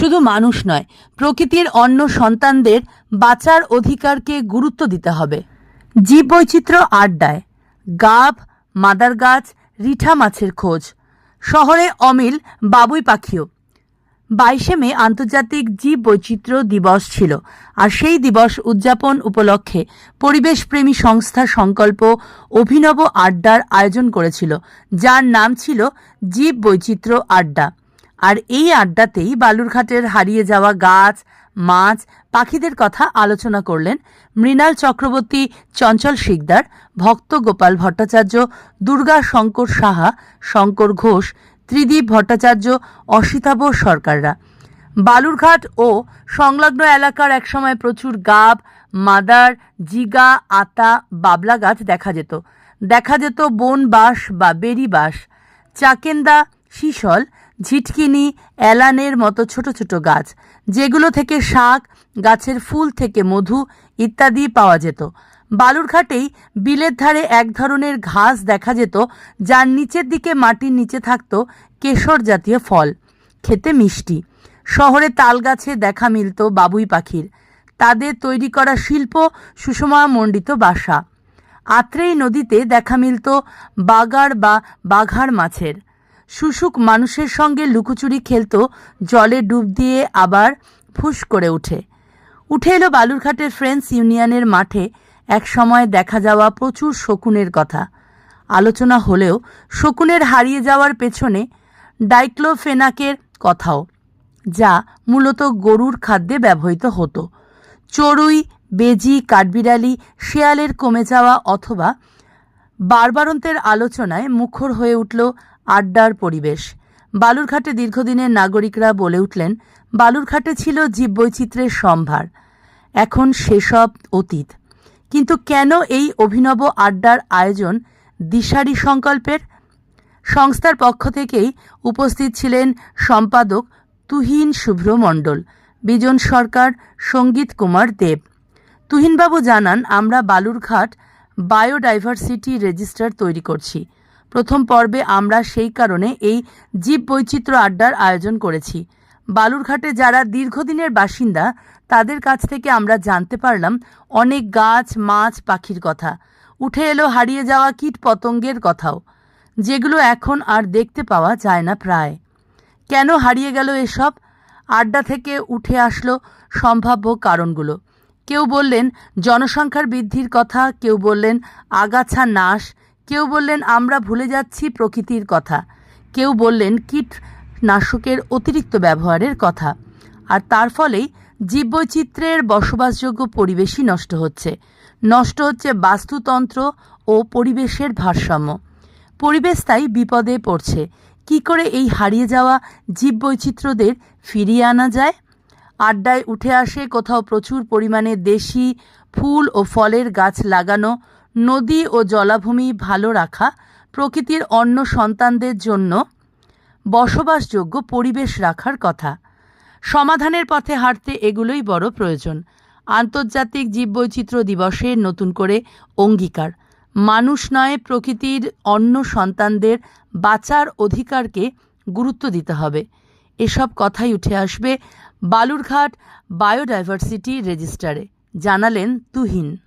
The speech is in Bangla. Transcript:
শুধু মানুষ নয়, প্রকৃতির অন্য সন্তানদের বাঁচার অধিকারকে গুরুত্ব দিতে হবে। জীববৈচিত্র্য আড্ডায়, গাব, মাদার গাছ, রিঠা মাছের খোঁজ। শহরে অমিল বাবুই পাখিও। বাইশে মে আন্তর্জাতিক জীব বৈচিত্র্য দিবস ছিল, আর সেই দিবস উদযাপন উপলক্ষে পরিবেশপ্রেমী সংস্থা সংকল্প অভিনব আড্ডার আয়োজন করেছিল, যার নাম ছিল জীব বৈচিত্র্য আড্ডা। আর এই আড্ডাতেই বালুরঘাটের হারিয়ে যাওয়া গাছ, মাছ, পাখিদের কথা আলোচনা করলেন মৃণাল চক্রবর্তী, চঞ্চল শিকদার, ভক্ত গোপাল ভট্টাচার্য, দুর্গা শঙ্কর সাহা, শঙ্কর ঘোষ, ত্রিদীপ ভট্টাচার্য, অসিতাভ সরকাররা। বালুরঘাট ও সংলগ্ন এলাকার একসময় প্রচুর গাব, মাদার, জিগা, আতা, বাবলা গাছ দেখা যেত। দেখা যেত বন বাঁশ বা বেরি বাঁশ চাকেন্দা, শিশল ঝিটকিনি অ্যালানের মতো ছোট ছোট গাছ, যেগুলো থেকে শাক, গাছের ফুল থেকে মধু ইত্যাদি পাওয়া যেত। বালুরঘাটেই বিলের ধারে এক ধরনের ঘাস দেখা যেত, যার নিচের দিকে মাটির নিচে থাকত কেশর জাতীয় ফল, খেতে মিষ্টি। শহরে তাল গাছে দেখা মিলত বাবুই পাখির। তাদের তৈরি করা শিল্প সুষমামণ্ডিত বাসা। আত্রেই নদীতে দেখা মিলত বাগার বা বাঘার মাছের। শুশুক মানুষের সঙ্গে লুকোচুরি খেলত, জলে ডুব দিয়ে আবার ফুস করে উঠে। উঠে এলো বালুরঘাটের ফ্রেন্ডস ইউনিয়নের মাঠে, এক সময় দেখা যাওয়া প্রচুর শকুনের কথা। আলোচনা হলেও শকুনের হারিয়ে যাওয়ার পেছনে ডাইক্লোফেনাকের কথাও, যা মূলত গরুর খাদ্যে ব্যবহৃত হতো। চড়ুই, বেজি, কাঠবিড়ালি, শেয়ালের কমে যাওয়া অথবা বারবারন্তের আলোচনায় মুখর হয়ে উঠল আড্ডার পরিবেশ। বালুরঘাটে দীর্ঘদিনের নাগরিকরা বলে উঠলেন, বালুরঘাটে ছিল জীববৈচিত্র্যের সম্ভার। এখন সেসব অতীত। কিন্তু কেন এই অভিনব আড্ডার আয়োজন দিশারি সংকল্পের? সংস্থার পক্ষ থেকেই উপস্থিত ছিলেন সম্পাদক তুহিন শুভ্র মণ্ডল বিজন সরকার সংগীত কুমার দেব। তুহিনবাবু জানান, আমরা বালুরঘাট বায়োডাইভার্সিটি রেজিস্টার তৈরি করছি। প্রথম পর্বে আমরা সেই কারণে এই জীব বৈচিত্র্য আড্ডার আয়োজন করেছি। বালুরঘাটে যারা দীর্ঘদিনের বাসিন্দা, তাদের কাছ থেকে আমরা জানতে পারলাম অনেক গাছ, মাছ, পাখির কথা। উঠে এলো হারিয়ে যাওয়া কীট পতঙ্গের কথাও, যেগুলো এখন আর দেখতে পাওয়া যায় না প্রায়। কেন হারিয়ে গেল এসব? আড্ডা থেকে উঠে আসলো সম্ভাব্য কারণগুলো। কেউ বললেন, জনসংখ্যার বৃদ্ধির কথা। কেউ বললেন, আগাছা নাশ। কেউ বললেন, আমরা ভুলে যাচ্ছি প্রকৃতির কথা। কেউ বললেন কীটনাশকের অতিরিক্ত ব্যবহারের কথা। আর তার ফলেই জীববৈচিত্র্যের বসবাসযোগ্য পরিবেশই নষ্ট হচ্ছে। নষ্ট হচ্ছে বাস্তুতন্ত্র ও পরিবেশের ভারসাম্য। পরিবেশ তাই বিপদে পড়ছে। কি করে এই হারিয়ে যাওয়া জীববৈচিত্র্যদের ফিরিয়ে আনা যায়? আড্ডায় উঠে আসে কোথাও প্রচুর পরিমাণে দেশি ফুল ও ফলের গাছ লাগানো, নদী ও জলাভূমি ভালো রাখা, প্রকৃতির অন্য সন্তানদের জন্য বসবাসযোগ্য পরিবেশ রাখার কথা। সমাধানের পথে হাঁটতে এগুলোই বড় প্রয়োজন। আন্তর্জাতিক জীববৈচিত্র্য দিবসের নতুন করে অঙ্গীকার। মানুষ নয়, প্রকৃতির অন্য সন্তানদের বাঁচার অধিকারকে গুরুত্ব দিতে হবে। এসব কথাই উঠে আসবে বালুরঘাট বায়োডাইভার্সিটি রেজিস্টারে। জানালেন তুহিন।